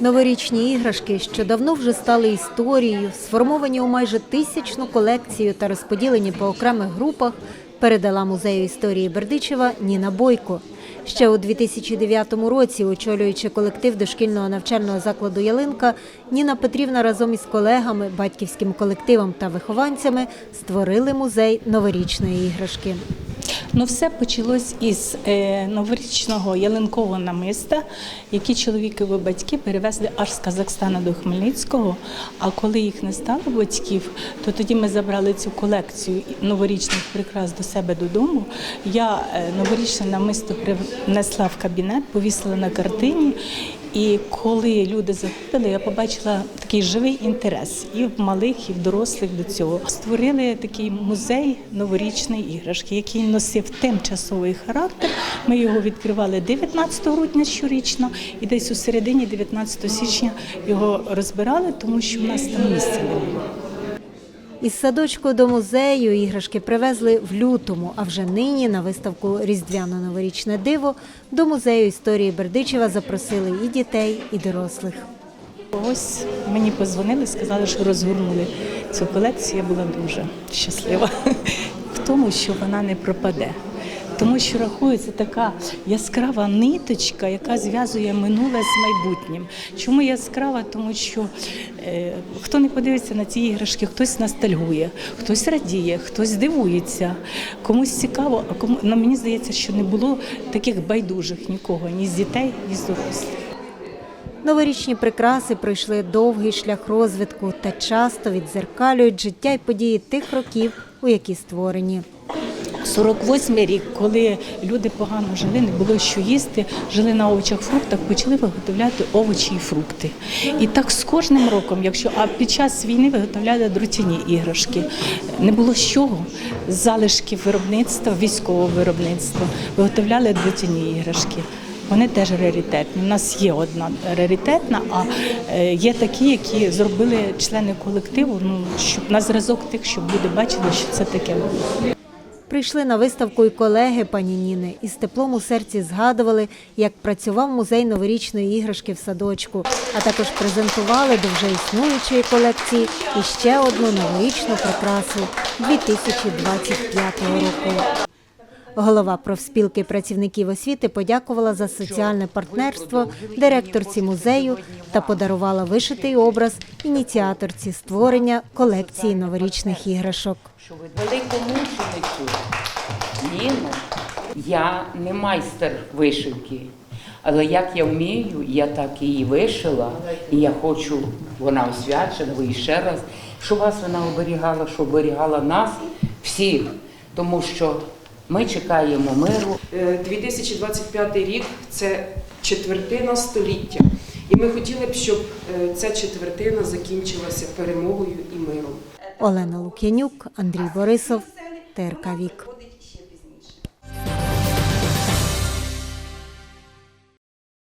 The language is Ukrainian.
Новорічні іграшки, що давно вже стали історією, сформовані у майже тисячну колекцію та розподілені по окремих групах, передала музею історії Бердичева Ніна Бойко. Ще у 2009 році, очолюючи колектив дошкільного навчального закладу Ялинка, Ніна Петрівна разом із колегами, батьківським колективом та вихованцями створили музей новорічної іграшки. Ну, все почалось із е, новорічного ялинкового намиста, які чоловікові батьки перевезли аж з Казахстана до Хмельницького. А коли їх не стало батьків, то тоді ми забрали цю колекцію новорічних прикрас до себе додому. Я е, новорічне намисто принесла в кабінет, повісила на картині. І коли люди заходили, я побачила такий живий інтерес і в малих, і в дорослих до цього. Створили такий музей новорічної іграшки, який носив тимчасовий характер. Ми його відкривали 19 грудня щорічно, і десь у середині 19 січня його розбирали, тому що в нас там місця не було. Із садочку до музею іграшки привезли в лютому, а вже нині на виставку Різдвяно-новорічне диво до музею історії Бердичева запросили і дітей, і дорослих. Ось мені позвонили, сказали, що розгорнули цю колекцію. Я була дуже щаслива в тому, що вона не пропаде. Тому що рахується така яскрава ниточка, яка зв'язує минуле з майбутнім. Чому яскрава? Тому що е, хто не подивиться на ці іграшки, хтось ностальгує, хтось радіє, хтось дивується, комусь цікаво, а кому ну, мені здається, що не було таких байдужих нікого, ні з дітей, ні з дорослих. Новорічні прикраси пройшли довгий шлях розвитку та часто відзеркалюють життя й події тих років, у які створені. 48-й рік, коли люди погано жили, не було що їсти, жили на овочах, фруктах, почали виготовляти овочі і фрукти. І так з кожним роком, якщо а під час війни виготовляли дротяні іграшки, не було з чого. З залишків виробництва, військового виробництва виготовляли дротяні іграшки. Вони теж раритетні. У нас є одна раритетна, а е, є такі, які зробили члени колективу. Ну щоб на зразок тих, щоб люди бачили, що це таке. Прийшли на виставку і колеги пані Ніни і з теплом у серці згадували, як працював музей новорічної іграшки в садочку, а також презентували до вже існуючої колекції і ще одну новорічну прикрасу 2025 року. Голова профспілки працівників освіти подякувала за соціальне партнерство директорці музею та подарувала вишитий образ ініціаторці створення колекції новорічних іграшок. великомученику Ніну, я не майстер вишивки. Але як я вмію, я так її вишила, і я хочу, вона освячена, ви ще раз, щоб вас вона оберігала, щоб оберігала нас всіх, тому що ми чекаємо миру. Е, 2025 рік це четвертина століття. І ми хотіли б, щоб е, ця четвертина закінчилася перемогою і миром. Олена Лук'янюк, Андрій Борисов, ТРК Вік.